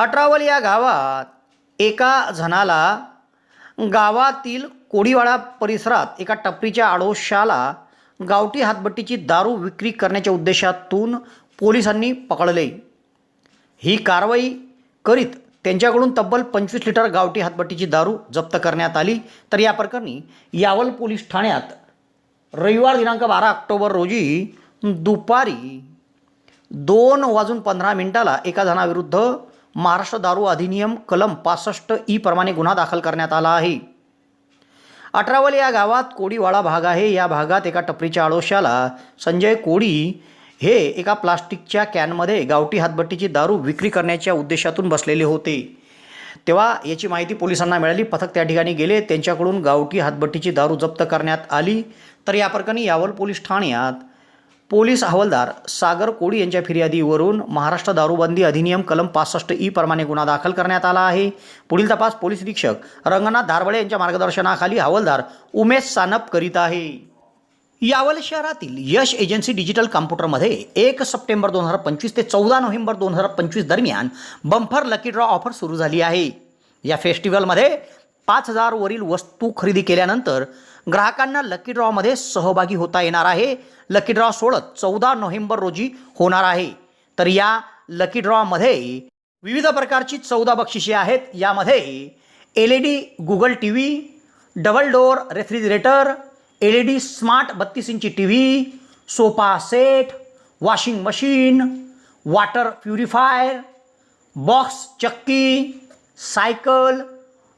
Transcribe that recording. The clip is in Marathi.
अठरावल या गावात एका जणाला गावातील कोडीवाडा परिसरात एका टपरीच्या आडोशाला गावठी हातबट्टीची दारू विक्री करण्याच्या उद्देशातून पोलिसांनी पकडले. ही कारवाई करीत त्यांच्याकडून तब्बल पंचवीस लिटर गावठी हातबट्टीची दारू जप्त करण्यात आली. तर या प्रकरणी यावल पोलीस ठाण्यात रविवार दिनांक बारा ऑक्टोबर रोजी दुपारी दोन वाजून पंधरा मिनिटाला एका जणाविरुद्ध महाराष्ट्र दारू अधिनियम कलम पासष्ट ई प्रमाणे गुन्हा दाखल करण्यात आला आहे. अठरावल या गावात कोडीवाडा भाग आहे. या भागात एका टपरीच्या आडोशाला संजय कोडी हे एका प्लास्टिकच्या कॅनमध्ये गावठी हातभट्टीची दारू विक्री करण्याच्या उद्देशातून बसलेले होते. तेव्हा याची माहिती पोलिसांना मिळाली. पथक त्या ठिकाणी गेले. त्यांच्याकडून गावठी हातभट्टीची दारू जप्त करण्यात आली. तर या प्रकरणी यावल पोलीस ठाण्यात पोलीस हवालदार सागर कोडी यांच्या फिर्यादीवरून महाराष्ट्र दारूबंदी अधिनियम कलम पासष्ट ई प्रमाणे गुन्हा दाखल करण्यात आला आहे. पुढील तपास पोलीस निरीक्षक रंगनाथ धारबळे यांच्या मार्गदर्शनाखाली हवालदार उमेश सानप करीत आहे. यावल शहरातील यश एजन्सी डिजिटल कॉम्प्युटरमध्ये एक सप्टेंबर दोन हजार पंचवीस ते चौदा नोव्हेंबर दोन हजार पंचवीस दरम्यान बंफर लकी ड्रॉ ऑफर सुरू झाली आहे. या फेस्टिवलमध्ये पाच हजारवरील वस्तू खरेदी केल्यानंतर ग्राहकांना लकी ड्रॉमध्ये सहभागी होता येणार आहे. लकी ड्रॉ सोडत चौदा नोव्हेंबर रोजी होणार आहे. तर या लकी ड्रॉमध्ये विविध प्रकारची चौदा बक्षिसे आहेत. यामध्ये L E D Google T V double door refrigerator L E D smart बत्तीस इंची T V sofa set washing machine water purifier box चक्की cycle